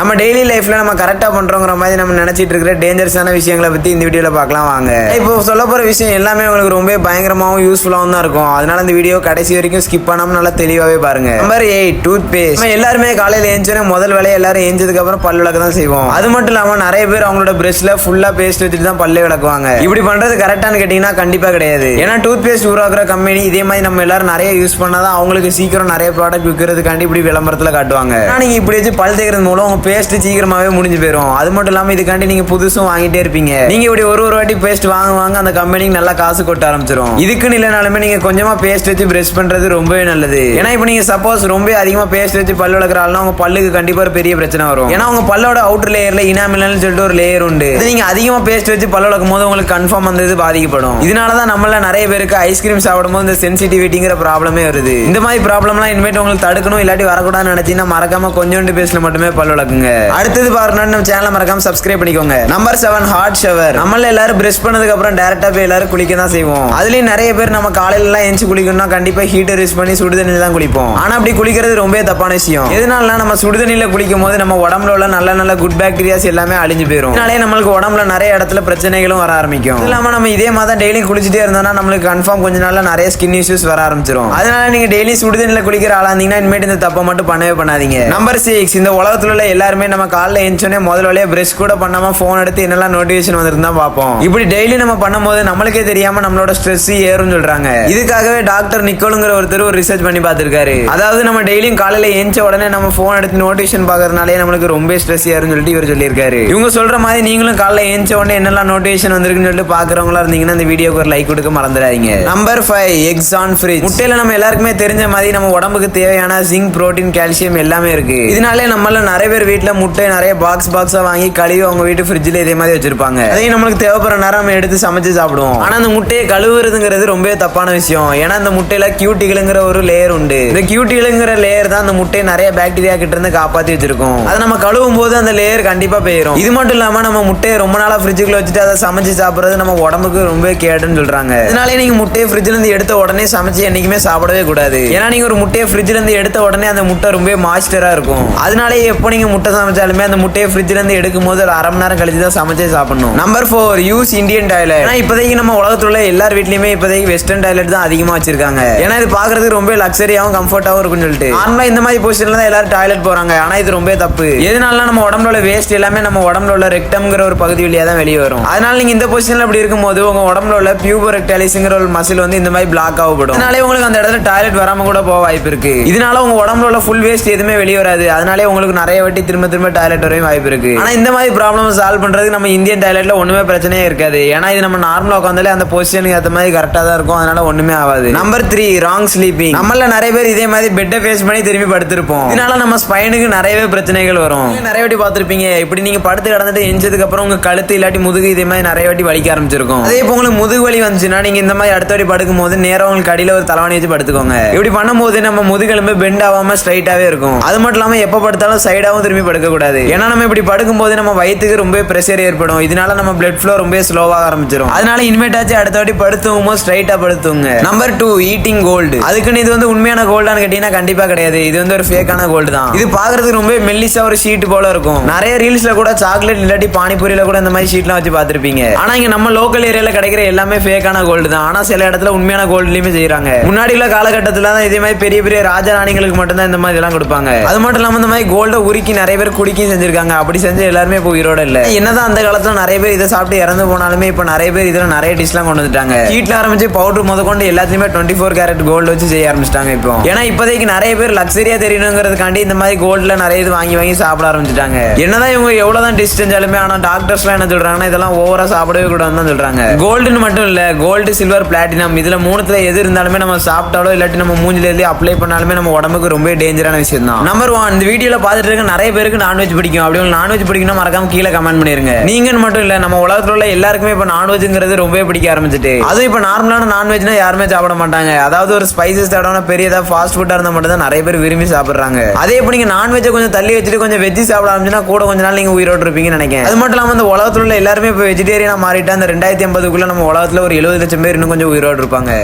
நம்ம டெய்லி லைஃப்ல நம்ம கரெக்டா பண்றோங்கிற மாதிரி நம்ம நினைச்சிட்டு இருக்கிற டேஞ்சரஸான விஷயங்களை பத்தி இந்த வீடியோல பார்க்கலாம் வாங்க. இப்போ சொல்ல போற விஷயம் எல்லாமே உங்களுக்கு ரொம்ப பயங்கரமாவும் யூஸ்ஃபுல்லாவும் தான் இருக்கும். அதனால இந்த வீடியோ கடைசி வரைக்கும் ஸ்கிப் பண்ணாம நல்லா தெளிவாவே பாருங்க. நம்பர் எயிட் டூத் பேஸ்ட் நம்ம எல்லாருமே காலையில ஏஞ்சோடனே முதல் வேலையை எல்லாரும் ஏஞ்சதுக்கு அப்புறம் பல் விளக்க தான் செய்வோம். அது மட்டும் இல்லாம நிறைய பேர் அவங்களோட பிரஷ்ல ஃபுல்லா பேஸ்ட் வச்சுட்டு தான் பல்லே விளக்குவாங்க. இப்படி பண்றது கரெக்டானு கேட்டீங்கன்னா கண்டிப்பா கிடையாது. ஏன்னா டூத் பேஸ்ட் உருவாக்குற கம்பெனி இதே மாதிரி நம்ம எல்லாரும் நிறைய யூஸ் பண்ணாதான் அவங்களுக்கு சீக்கிரம் நிறைய ப்ராடக்ட் விற்கிறதுக்காண்டி இப்படி விளம்பரத்துல காட்டுவாங்க. ஆனா நீங்க இப்படி வச்சு பல் தேய்க்கிறது மூலம் பேஸ்ட் சீக்கிரமாவே முடிஞ்சு போயிடும் அது மட்டும் இல்லாம இதுக்காண்டி நீங்க புதுசும் வாங்கிட்டே இருப்பீங்க. நீங்க இப்படி ஒரு ஒரு வாட்டி பேஸ்ட் வாங்க வாங்க அந்த கம்பெனிக்கு நல்லா காசு கொட்ட ஆரம்பிச்சிடும் இதுக்குன்னு இல்லைனாலுமே நீங்க கொஞ்சமா பேஸ்ட் வச்சு பிரஷ் பண்றது ரொம்பவே நல்லது. ஏன்னா இப்போ நீங்க சப்போஸ் ரொம்ப அதிகமா பேஸ்ட் வச்சு பல் விளக்குற ஆள்னா உங்க பல்லுக்கு கண்டிப்பா ஒரு பெரிய பிரச்சனை வரும். ஏன்னா உங்க பல்லோட அவுட்டர் லேயர்ல இனாமில்னு சொல்லிட்டு ஒரு லேயர் உண்டு. இது நீங்க அதிகமா பேஸ்ட் வச்சு பல் வளர்க்கும் போது உங்களுக்கு கன்ஃபார்ம் அந்த இது பாதிக்கப்படும். இதனால தான் நம்மள நிறைய பேருக்கு ஐஸ்கிரீம் சாப்பிடும்போது இந்த சென்சிட்டிவிட்டிங்கிற ப்ராப்ளமே வருது. இந்த மாதிரி ப்ராப்ளம்லாம் இனிமேட்டு உங்களுக்கு தடுக்கணும் இல்லாட்டி வரக்கூடாதுன்னு நினைச்சீங்கன்னா மறக்காம கொஞ்சோண்டு பேஸ்ட்ல மட்டுமே பல் பண்ணுங்க அடுத்தது பாருங்க நம்ம சேனலை மறக்காம சப்ஸ்கிரைப் பண்ணிக்கோங்க. நம்பர் செவன் ஹாட் ஷவர் நம்மள எல்லாரும் பிரஷ் பண்ணதுக்கு அப்புறம் டேரக்டா போய் எல்லாரும் குளிக்க தான் செய்வோம். அதுலயும் நிறைய பேர் நம்ம காலையில எல்லாம் எஞ்சி குளிக்கணும்னா கண்டிப்பா ஹீட்டர் யூஸ் பண்ணி சுடு தண்ணியில தான் குளிப்போம். ஆனா அப்படி குளிக்கிறது ரொம்ப தப்பான விஷயம். எதனால நம்ம சுடுதண்ணில குளிக்கும் போது நம்ம உடம்புல உள்ள நல்ல நல்ல குட் பாக்டீரியாஸ் எல்லாமே அழிஞ்சு போயிடும் அதனாலே நம்மளுக்கு உடம்புல நிறைய இடத்துல பிரச்சனைகளும் வர ஆரம்பிக்கும். இல்லாம நம்ம இதே மாதிரி டெய்லி குளிச்சுட்டே இருந்தோம்னா நம்மளுக்கு கன்ஃபார்ம் கொஞ்ச நாள்ல நிறைய ஸ்கின் இஷ்யூஸ் வர ஆரம்பிச்சிடும் அதனால நீங்க டெய்லி சுடுதண்ணில குளிக்கிற ஆளா இருந்தீங்கன்னா இனிமேட்டு இந்த தப்பை மட்டும் பண்ணவே பண்ணாதீங்க. நம்பர் சிக்ஸ் இந்த உலகத்துல உள்ள எல்லாருமே நம்ம காலைல எழுந்தோடனே முதல் வழியா பிரஷ் கூட பண்ணாம போன் எடுத்து என்னெல்லாம் நோட்டிபிகேஷன் வந்திருந்தா பார்ப்போம். இப்படி டெய்லி நம்ம பண்ணும்போது நம்மளுக்கே தெரியாம நம்மளோட ஸ்ட்ரெஸ் ஏறும் சொல்றாங்க. இதுக்காகவே டாக்டர் நிக்கோலுங்கிற ஒருத்தர் ஒரு ரிசர்ச் பண்ணி பார்த்திருக்காரு. அதாவது நம்ம டெய்லியும் காலையில எழுந்த உடனே நம்ம போன் எடுத்து நோட்டிபிகேஷன் பாக்குறதுனாலே நம்மளுக்கு ரொம்ப ஸ்ட்ரெஸ் ஏறும் சொல்லிட்டு இவர் சொல்லியிருக்காரு. இவங்க சொல்ற மாதிரி நீங்களும் காலைல ஏஞ்ச உடனே என்னெல்லாம் நோட்டிபிகேஷன் வந்திருக்குன்னு சொல்லிட்டு பாக்குறவங்களா இருந்தீங்கன்னா இந்த வீடியோக்கு ஒரு லைக் கொடுக்க மறந்துடாதீங்க. Number five eggs on fridge முட்டையில நம்ம எல்லாருக்குமே தெரிஞ்ச மாதிரி நம்ம உடம்புக்கு தேவையான ஜிங்க் புரோட்டீன் கால்சியம் எல்லாமே இருக்கு. இதனாலே நம்மள நிறைய பேர் வீட்டில் முட்டை நிறைய பாக்ஸ் பாக்ஸா வாங்கி கழுவி அவங்க வீட்டு ஃப்ரிட்ஜ்ல இதே மாதிரி வச்சிருப்பாங்க. அதையும் நம்மளுக்கு தேவைப்படுற நேரம் நம்ம எடுத்து சமைச்சு சாப்பிடுவோம். ஆனால் அந்த முட்டையை கழுவுறதுங்கிறது ரொம்ப தப்பான விஷயம். ஏன்னா அந்த முட்டையில கியூட்டிகளுங்கிற ஒரு லேயர் உண்டு. இந்த கியூட்டிகளுங்கிற லேயர் தான் அந்த முட்டையை நிறைய பாக்டீரியா கிட்ட இருந்து காப்பாற்றி வச்சிருக்கோம். அதை நம்ம கழுவும் போது அந்த லேயர் கண்டிப்பா போயிடும் இது மட்டும் இல்லாம நம்ம முட்டையை ரொம்ப நாளாக ஃப்ரிட்ஜுக்குள்ள வச்சுட்டு அதை சமைச்சு சாப்பிடுறது நம்ம உடம்புக்கு ரொம்ப கேடுன்னு சொல்றாங்க. இதனாலே நீங்க முட்டையை ஃப்ரிட்ஜ்லேருந்து எடுத்த உடனே சமைச்சு என்னைக்குமே சாப்பிடவே கூடாது. ஏன்னா நீங்க ஒரு முட்டையை ஃப்ரிட்ஜ்ல இருந்து எடுத்த உடனே அந்த முட்டை ரொம்ப மாஸ்டராக இருக்கும். அதனாலே எப்போ நீங்க முட்டை சமைச்சாலுமே அந்த முட்டையை ஃப்ரிட்ஜ்ல இருந்து எடுக்கும் போது ஒரு அரை மணி நேரம் கழிச்சு தான் சமைச்சே சாப்பிடணும். Number four use Indian toilet ஏன்னா இப்போதைக்கு நம்ம உலகத்துல உள்ள எல்லார் வீட்லயுமே இப்போதைக்கு வெஸ்டர்ன் டாய்லெட் தான் அதிகமா வச்சிருக்காங்க. ஏன்னா இது பாக்குறதுக்கு ரொம்ப லக்ஸரியாவும் கம்ஃபர்ட்டாவும் இருக்கும்னு சொல்லிட்டு. நார்மலா இந்த மாதிரி பொசிஷன்ல தான் எல்லாரும் டாய்லெட் போறாங்க. ஆனா இது ரொம்ப தப்பு. எதனால நம்ம உடம்புல உள்ள வேஸ்ட் எல்லாமே நம்ம உடம்புல உள்ள ரெக்டம்ங்கிற ஒரு பகுதி வழியா தான் வெளியே வரும். அதனால நீங்க இந்த பொசிஷன்ல அப்படி இருக்கும்போது உங்க உடம்புல உள்ள பியூபர் ரெக்டாலிஸ்ங்கிற ஒரு மசில் வந்து இந்த மாதிரி பிளாக் ஆகப்படும் அதனாலே உங்களுக்கு அந்த இடத்துல டாய்லெட் வராம கூட போக வாய்ப்பு இருக்கு. இதனால உங்க உடம்புல உள்ள ஃபுல் வேஸ்ட் எதுவுமே வெளியே வராது. அதனாலே உங்களுக்கு நிறைய வாட்டி திரும்ப திரும்ப டாய்லெட் வரையும் வாய்ப்பு இருக்கு. ஆனா இந்த மாதிரி ப்ராப்ளம் சால்வ் பண்றதுக்கு நம்ம இந்தியன் டாய்லெட்ல ஒண்ணுமே பிரச்சனையே இருக்காது. ஏன்னா இது நம்ம நார்மலா உட்காந்தாலே அந்த பொசிஷனுக்கு ஏற்ற மாதிரி கரெக்டா தான் இருக்கும். அதனால ஒண்ணுமே ஆகாது. நம்பர் த்ரீ ராங் ஸ்லீப்பிங் நம்மள நிறைய பேர் இதே மாதிரி பெட்டை ஃபேஸ் பண்ணி திரும்பி படுத்திருப்போம். இதனால நம்ம ஸ்பைனுக்கு நிறையவே பிரச்சனைகள் வரும். நிறைய வாட்டி பார்த்துருப்பீங்க. இப்படி நீங்க படுத்து கிடந்துட்டு எஞ்சதுக்கு அப்புறம் உங்க கழுத்து இல்லாட்டி முதுகு இதே மாதிரி நிறைய வாட்டி வலிக்க ஆரம்பிச்சிருக்கும். அதே இப்போ உங்களுக்கு முதுகு வலி வந்துச்சுன்னா நீங்க இந்த மாதிரி அடுத்த வாட்டி படுக்கும் போது நேரம் உங்களுக்கு அடியில ஒரு தலைவாணி வச்சு படுத்துக்கோங்க. இப்படி பண்ணும்போது நம்ம முதுகெலும்பு பெண்ட் ஆகாம ஸ்ட்ரைட்டாவே இருக்கும். அது மட்டும் இல்லாம எப்ப படுத்தாலும் சைடாவும் திரும்பி படுக்க கூடாது ஏன்னா நம்ம இப்படி படுக்கும்போது நம்ம வயிற்றுக்கு ரொம்ப பிரஷர் ஏற்படும். இதனால நம்ம பிளட் ஃப்ளோ ரொம்ப ஸ்லோவாக ஆரம்பிச்சிடும் அதனால இனிமேட்டாச்சும் அடுத்த வாட்டி படுத்துவோமோ ஸ்ட்ரைட்டாக ஸ்ட்ரைட்டா படுத்துங்க. நம்பர் டூ ஈட்டிங் கோல்டு அதுக்குன்னு இது வந்து உண்மையான கோல்டான்னு கேட்டீங்கன்னா கண்டிப்பா கிடையாது. இது வந்து ஒரு ஃபேக்கான கோல்டு தான். இது பார்க்கறதுக்கு ரொம்ப மெல்லிசா ஒரு ஷீட் போல இருக்கும். நிறைய ரீல்ஸ்ல கூட சாக்லேட் இல்லாட்டி பானிபூரியில கூட இந்த மாதிரி ஷீட்லாம் வச்சு பார்த்துருப்பீங்க. ஆனா இங்க நம்ம லோக்கல் ஏரியால கிடைக்கிற எல்லாமே ஃபேக்கான கோல்டு தான். ஆனா சில இடத்துல உண்மையான கோல்டுலயுமே செய்யறாங்க முன்னாடி உள்ள காலகட்டத்துல தான் இதே மாதிரி பெரிய பெரிய ராஜராணிகளுக்கு மட்டும் தான் இந்த மாதிரி எல்லாம் கொடுப்பாங்க. அது மட்டும் இல்லாம இந்த மாதிரி கோல்டை உருக்கி நிறைய பேர் குடிக்கும் செஞ்சிருக்காங்க. அப்படி செஞ்சு எல்லாருமே இப்போ உயிரோட இல்லை. என்னதான் அந்த காலத்தில் நிறைய பேர் இதை சாப்பிட்டு இறந்து போனாலுமே இப்போ நிறைய பேர் இதுல நிறைய டிஷ்லாம் கொண்டு வந்துட்டாங்க. ஹீட்ல ஆரம்பிச்சு பவுடர் முத கொண்டு எல்லாத்தையுமே டுவெண்ட்டி ஃபோர் கேரட் கோல்டு வச்சு செய்ய ஆரம்பிச்சிட்டாங்க இப்போ. ஏன்னா இப்போதைக்கு நிறைய பேர் லக்ஸரியா தெரியணுங்கிறதுக்காண்டி இந்த மாதிரி கோல்டில் நிறைய இது வாங்கி வாங்கி சாப்பிட ஆரம்பிச்சிட்டாங்க. என்னதான் இவங்க எவ்வளவுதான் டிஷ் செஞ்சாலுமே ஆனால் டாக்டர்ஸ்லாம் என்ன சொல்றாங்கன்னா இதெல்லாம் ஓவரா சாப்பிடவே கூடாதுன்னு தான் சொல்றாங்க. கோல்டுன்னு மட்டும் இல்ல கோல்டு சில்வர் பிளாட்டினம் இதில் மூணுத்தில் எது இருந்தாலுமே நம்ம சாப்பிட்டாலோ இல்லாட்டி நம்ம மூஞ்சில எழுதி அப்ளை பண்ணாலுமே நம்ம உடம்புக்கு ரொம்ப டேஞ்சரான விஷயம் தான் நம்பர் ஒன் இந்த வீடியோவில் பார்த்துட்டு இருக்க நிறைய பேர் பேருக்கு நான்வெஜ் பிடிக்கும். அப்படி உங்களுக்கு நான்வெஜ் பிடிக்கணும் மறக்காம கீழே கமெண்ட் பண்ணிருங்க. நீங்கன்னு மட்டும் இல்லை நம்ம உலகத்தில் உள்ள எல்லாருக்குமே இப்போ நான்வெஜ்ங்கிறது ரொம்பவே பிடிக்க ஆரம்பிச்சிட்டு. அதுவும் இப்போ நார்மலான நான்வெஜ்னா யாருமே சாப்பிட மாட்டாங்க. அதாவது ஒரு ஸ்பைசஸ் தடவை பெரியதாக ஃபாஸ்ட் ஃபுட்டாக இருந்தால் மட்டும் தான் நிறைய பேர் விரும்பி சாப்பிட்றாங்க. அதே இப்போ நீங்கள் நான்வெஜ்ஜை கொஞ்சம் தள்ளி வச்சுட்டு கொஞ்சம் வெஜ்ஜி சாப்பிட ஆரம்பிச்சுன்னா கூட கொஞ்ச நாள் நீங்கள் உயிரோடு இருப்பீங்கன்னு நினைக்கிறேன். அது மட்டும் இல்லாமல் இந்த உலகத்தில் உள்ள எல்லாருமே இப்போ வெஜிடேரியனாக மாறிட்டு அந்த ரெண்டாயிரத்தி ஐம்பதுக்குள்ளே நம்ம உலகத்தில் ஒரு எழுபது லட்சம் பேர் இன்னும் கொஞ்சம் உயிரோடு இருப்பாங்க.